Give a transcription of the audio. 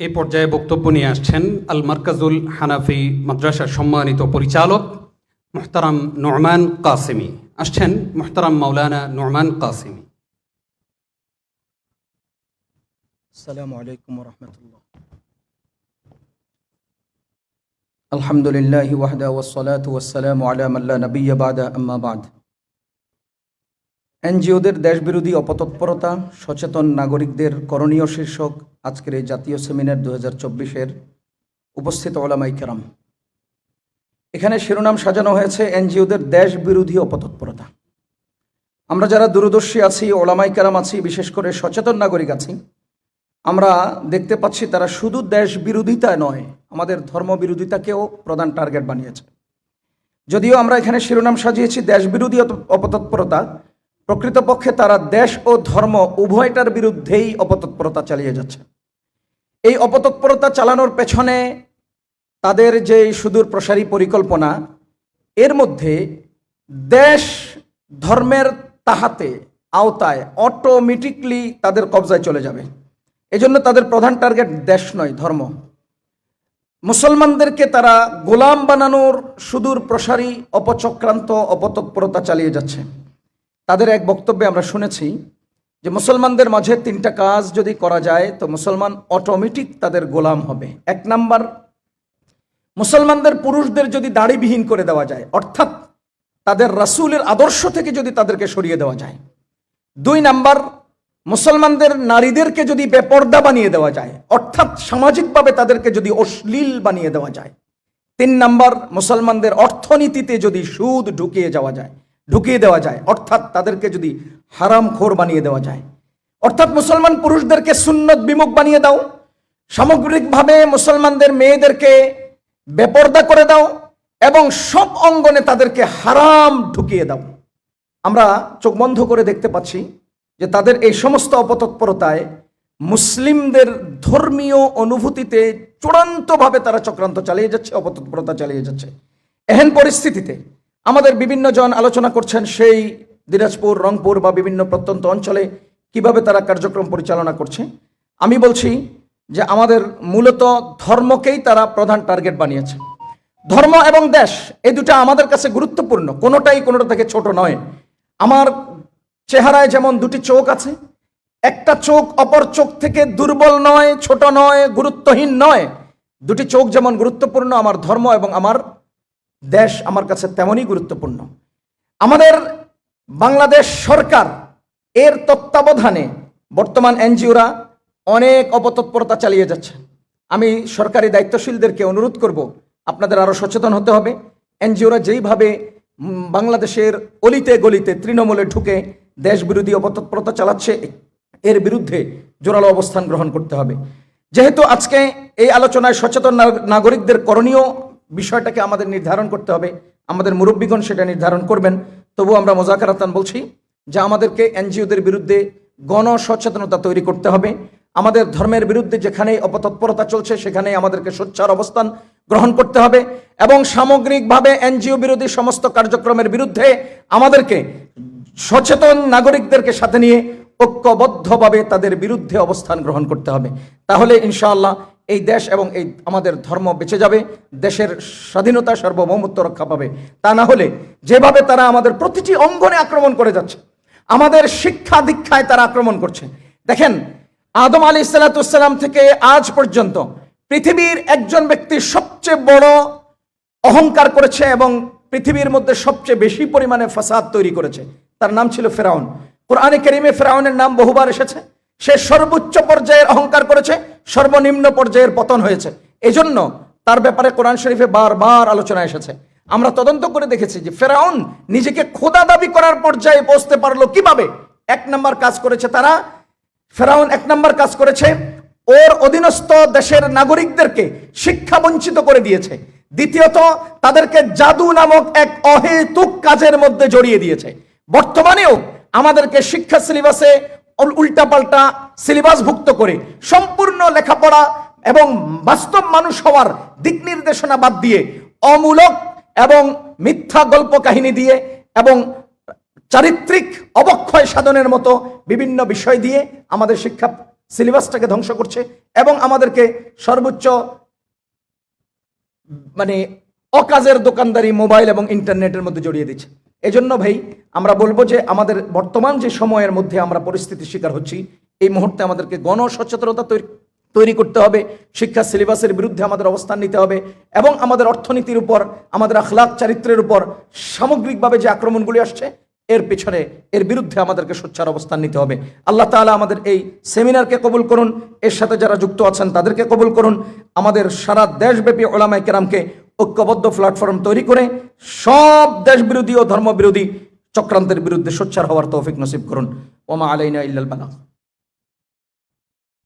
এই পর্যায়ে বক্তব্য নিয়ে আসছেন আল মার্কাজুল হানাফি মাদ্রাসার সম্মানিত পরিচালক মোহতারাম নোরমান কাসেমি আসছেন মোহতারাম মাওলানা নোরমান কাসেমি السلام عليكم ورحمة الله الحمد لله وحده والصلاة والسلام على من لا نبي بعد أما بعد এনজিওদের দেশবিরোধী অপতৎপরতা, সচেতন নাগরিকদের করণীয় শীর্ষক আজকের এই জাতীয় সেমিনার দু হাজার চব্বিশের উপস্থিত ওলামাই কেরাম। এখানে শিরোনাম সাজানো হয়েছে এনজিওদের দেশবিরোধী অপতৎপরতা। আমরা যারা দূরদর্শী আছি, ওলামাই কেরাম আছি, বিশেষ করে সচেতন নাগরিক আছি, আমরা দেখতে পাচ্ছি তারা শুধু দেশ বিরোধিতা নয়, আমাদের ধর্ম বিরোধিতাকেও প্রধান টার্গেট বানিয়েছে। যদিও আমরা এখানে শিরোনাম সাজিয়েছি দেশবিরোধী অপতৎপরতা প্রকৃতপক্ষে তারা দেশ ও ধর্ম উভয়টার বিরুদ্ধেই অপতৎপরতা চালিয়ে যাচ্ছে। এই অপতৎপরতা চালানোর পেছনে তাদের যে সুদূর প্রসারী পরিকল্পনা, এর মধ্যে দেশ ধর্মের তাহাতে আওতায় অটোমেটিকলি তাদের কবজায় চলে যাবে। এজন্য তাদের প্রধান টার্গেট দেশ নয়, ধর্ম। মুসলমানদেরকে তারা গোলাম বানানোর সুদূর প্রসারী, অপচক্রান্ত, অপতৎপরতা চালিয়ে যাচ্ছে। তাদের এক বক্তব্যে আমরা শুনেছি যে মুসলমানদের মাঝে তিনটা কাজ যদি করা যায়, তো মুসলমান অটোমেটিক তাদের গোলাম হবে। এক নাম্বার, মুসলমানদের পুরুষদের যদি দাড়িবিহীন করে দেওয়া যায়, অর্থাৎ তাদের রাসূলের আদর্শ থেকে যদি তাদেরকে সরিয়ে দেওয়া যায়। দুই নাম্বার, মুসলমানদের নারীদেরকে যদি বেপর্দা বানিয়ে দেওয়া যায়, অর্থাৎ সামাজিকভাবে তাদেরকে যদি অশ্লীল বানিয়ে দেওয়া যায়। তিন নাম্বার, মুসলমানদের অর্থনীতিতে যদি সুদ ঢুকিয়ে যাওয়া যায় ঢুকিয়ে দেওয়া যায়। অর্থাৎ তাদেরকে যদি হারাম খোর বানিয়ে দেওয়া যায়। অর্থাৎ মুসলমান পুরুষদেরকে সুন্নত বিমুখ বানিয়ে দাও। সামগ্রিকভাবে মুসলমানদের মেয়েদেরকে বেপর্দা করে দাও এবং সব অঙ্গনে তাদেরকে হারাম ঢুকিয়ে দাও। আমরা চোখ বন্ধ করে দেখতে পাচ্ছি যে তাদের এই সমস্ত অপতৎপরতায় মুসলিমদের ধর্মীয় অনুভূতিতে চূড়ান্তভাবে তারা চক্রান্ত চালিয়ে যাচ্ছে, অপতৎপরতা চালিয়ে যাচ্ছে। এহেন পরিস্থিতিতে আমাদের বিভিন্ন জন আলোচনা করছেন সেই দিনাজপুর, রংপুর বা বিভিন্ন প্রত্যন্ত অঞ্চলে কীভাবে তারা কার্যক্রম পরিচালনা করছে। আমি বলছি যে আমাদের মূলত ধর্মকেই তারা প্রধান টার্গেট বানিয়েছে। ধর্ম এবং দেশ, এই দুটো আমাদের কাছে গুরুত্বপূর্ণ, কোনোটাই কোনোটা থেকে ছোট নয়। আমার চেহারায় যেমন দুটি চোখ আছে, একটা চোখ অপর চোখ থেকে দুর্বল নয়, ছোট নয়, গুরুত্বহীন নয়। দুটি চোখ যেমন গুরুত্বপূর্ণ আমার ধর্ম এবং আমার দেশ আমার কাছে তেমনই গুরুত্বপূর্ণ। আমাদের বাংলাদেশ সরকার এর তত্ত্বাবধানে বর্তমান এনজিওরা অনেক অপতৎপরতা চালিয়ে যাচ্ছে। আমি সরকারি দায়িত্বশীলদেরকে অনুরোধ করব, আপনাদের আরও সচেতন হতে হবে। এনজিওরা যেইভাবে বাংলাদেশের অলিতে গলিতে তৃণমূলে ঢুকে দেশ বিরোধী অপতৎপরতা চালাচ্ছে, এর বিরুদ্ধে জোরালো অবস্থান গ্রহণ করতে হবে। যেহেতু আজকে এই আলোচনায় সচেতন নাগ- নাগরিকদের করণীয় বিষয়টাকে আমাদের নির্ধারণ করতে হবে, আমাদের মুরব্বীগণ সেটা নির্ধারণ করবেন। তবু আমরা মোজাকারাতান বলছি যে আমাদেরকে এনজিওদের বিরুদ্ধে গণ সচেতনতা তৈরি করতে হবে। আমাদের ধর্মের বিরুদ্ধে যেখানে অপতৎপরতা চলছে সেখানে আমাদেরকে সোচ্চার অবস্থান গ্রহণ করতে হবে এবং সামগ্রিকভাবে এনজিও বিরোধী সমস্ত কার্যক্রমের বিরুদ্ধে আমাদেরকে সচেতন নাগরিকদেরকে সাথে নিয়ে ঐক্যবদ্ধভাবে তাদের বিরুদ্ধে অবস্থান গ্রহণ করতে হবে। তাহলে ইনশাআল্লাহ এই দেশ এবং এই আমাদের ধর্ম বেঁচে যাবে, দেশের স্বাধীনতা সার্বভৌমত্ব রক্ষা পাবে। তা না হলে যেভাবে তারা আমাদের প্রতিটি অঙ্গনে আক্রমণ করে যাচ্ছে, আমাদের শিক্ষা দীক্ষায় তারা আক্রমণ করছে। দেখেন, আদম আলী সাল্লাতুসাল্লাম থেকে আজ পর্যন্ত পৃথিবীর একজন ব্যক্তি সবচেয়ে বড় অহংকার করেছে এবং পৃথিবীর মধ্যে সবচেয়ে বেশি পরিমাণে ফাসাদ তৈরি করেছে। তার নাম ছিল ফেরাউন। কোরআনে কেরিমে ফেরাউনের নাম বহুবার এসেছে। সে সর্বোচ্চ পর্যায়ের অহংকার করেছে। সর্বনিম্ন পর্যায়ের পতন হয়েছে। এজন্য তার ব্যাপারে কোরআন শরীফে বারবার আলোচনা এসেছে। আমরা তদন্ত করে দেখেছি যে ফেরাউন নিজেকে খোদা দাবি করার পর্যায়ে পৌঁছতে পারল কীভাবে? এক নম্বর কাজ করেছে তারা। ফেরাউন এক নম্বর কাজ করেছে। ওর অধীনস্থ দেশের নাগরিকদেরকে শিক্ষা বঞ্চিত করে দিয়েছে। দ্বিতীয়ত, তাদেরকে জাদু নামক এক অহেতুক কাজের মধ্যে জড়িয়ে দিয়েছে। বর্তমানেও আমাদেরকে শিক্ষা সিলেবাসে উল্টাপাল্টা সিলেবাসভুক্ত করে সম্পূর্ণ লেখাপড়া এবং বাস্তব মানুষ হওয়ার দিক নির্দেশনা বাদ দিয়ে অমূলক এবং মিথ্যা গল্প কাহিনী দিয়ে এবং চারিত্রিক অবক্ষয় সাধনের মতো বিভিন্ন বিষয় দিয়ে আমাদের শিক্ষা সিলেবাসটাকে ধ্বংস করছে এবং আমাদেরকে সর্বোচ্চ মানে অকাজের দোকানদারি মোবাইল এবং ইন্টারনেটের মধ্যে জড়িয়ে দিচ্ছে। এজন্য ভাই, আমরা বলব যে আমাদের বর্তমান যে সময়ের মধ্যে আমরা পরিস্থিতির শিকার হচ্ছি, এই মুহূর্তে আমাদেরকে গণসচেতনতা তৈরি তৈরি করতে হবে, শিক্ষা সিলেবাসের বিরুদ্ধে আমাদের অবস্থান নিতে হবে এবং আমাদের অর্থনীতির উপর, আমাদের আখলাক চারিত্রের উপর সামগ্রিকভাবে যে আক্রমণগুলি আসছে, এর পেছনে, এর বিরুদ্ধে আমাদেরকে সোচ্চার অবস্থান নিতে হবে। আল্লাহ তাআলা আমাদের এই সেমিনারকে কবুল করুন, এর সাথে যারা যুক্ত আছেন তাদেরকে কবুল করুন। আমাদের সারা দেশব্যাপী ওলামায় কেরামকে ঐক্যবদ্ধ প্ল্যাটফর্ম তৈরি করে সব দেশ বিরোধী ও ধর্ম বিরোধী চক্রান্তের বিরুদ্ধে সোচ্চার হওয়ার তৌফিক নসিব করুন। ওমা আলাইনা ইল্লাল বালাগ